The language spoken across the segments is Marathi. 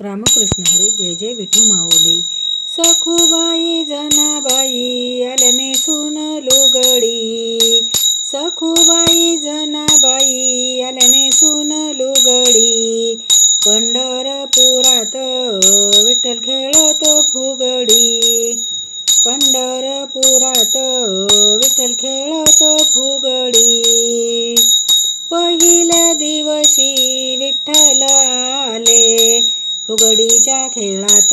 रामकृष्ण हरी जय जय विठू माऊली. सखूबाई जनाबाई आल्याने सुन लुगडी. खेळात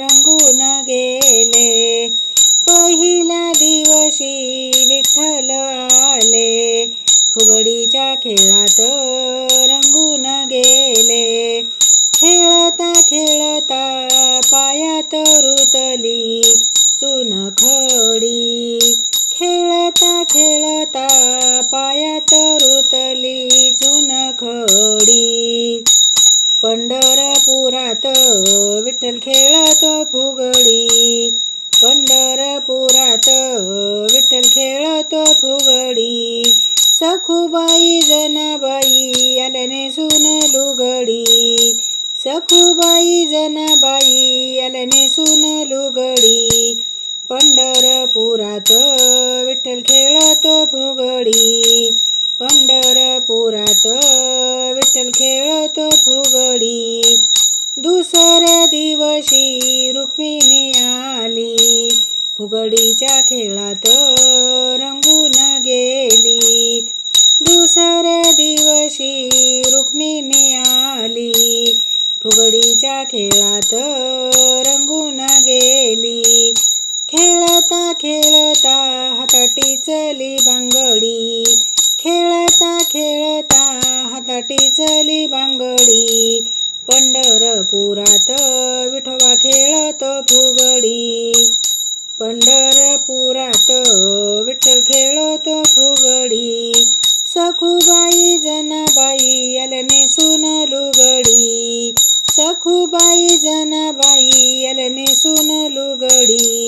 रंगून गेले. पहिल्या दिवशी विठ्ठल आले. फुगडीच्या खेळात रंगून गेले. खेळता खेळता पायात पंढरपुरात विठ्ठल खेळतो फुगडी. पंढरपुरात विठ्ठल खेळतो फुगडी. सखूबाई जनाबाई आल्याने सुन लुगडी. सखूबाई जनाबाई आल्याने सुन लुगडी. पंढरपुरात विठ्ठल खेळतो फुगडी. पंढरपुरात विठ्ठल खेळतो फुगडी दुसऱ्या दिवशी रुक्मिणी आली. फुगडीच्या खेळात रंगून गेली. दुसऱ्या दिवशी रुक्मिणी आली. फुगडीच्या खेळात रंगून गेली. खेळता खेळता हाताटी चली बांगडी खेळता खेळता हाताटी चली बांगडी. पंढरपुरात विठोबा खेळतो फुगडी. पंढरपुरात विठ्ठल खेळतो फुगडी. सखूबाई जनाबाई आल्याने सुन लुगडी. सखूबाई जनाबाई आल्याने सुन लुगडी.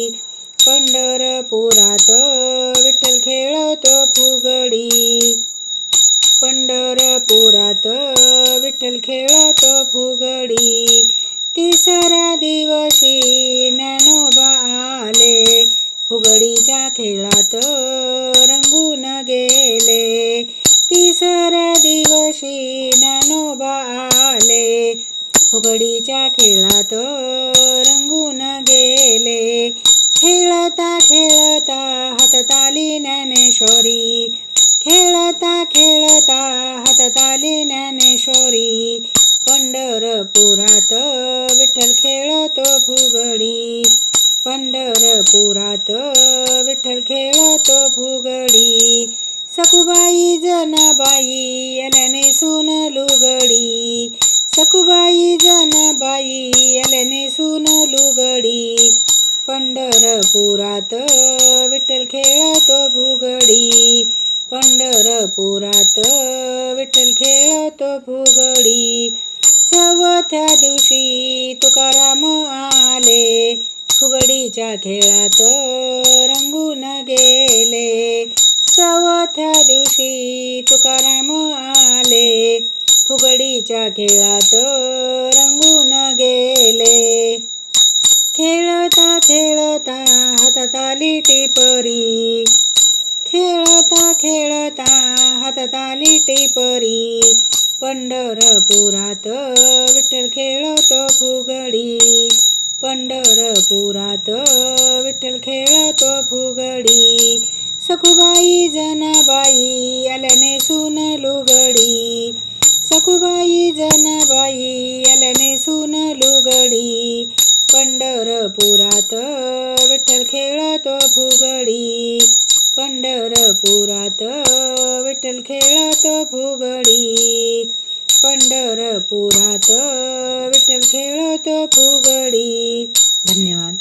पुरात विठ्ठल खेळतो फुगडी. तिसऱ्या दिवशी ज्ञानोबा आले. फुगडीच्या खेळात रंगून गेले. तिसऱ्या दिवशी ज्ञानोबा आले. फुगडीच्या खेळात रंगून गेले. खेळता खेळता हातताली ज्ञानेश्वरी पंढरपुरात विठ्ठल खेळतो फुगडी. पंढरपुरात विठ्ठल खेळतो फुगडी. सखुबाई जनाबाई आल्याने सुन लुगडी. सखुबाई जनाबाई आल्याने सुन लुगडी. पंढरपुरात विठ्ठल खेळतो भुगडी पंढरपुरात विठ्ठल खेळतो फुगडी. चौथ्या दिवशी तुकाराम आले. फुगडीच्या खेळात रंगून गेले. चौथ्या दिवशी तुकाराम आले. फुगडीच्या खेळात रंगून गेले. खेळता खेळता हातात आली टिपरी खेळता खेळता हातात आली टिपरी पंढरपुरात विठ्ठल खेळतो फुगडी. पंढरपुरात विठ्ठल खेळतो फुगडी. सखुबाई जनाबाई आल्याने सुन लुगडी. सखुबाई जनाबाई आल्याने सुन लुगडी. पंढरपुरात फुगडी. पंढरपुरात विठ्ठल खेळतो फुगडी. धन्यवाद.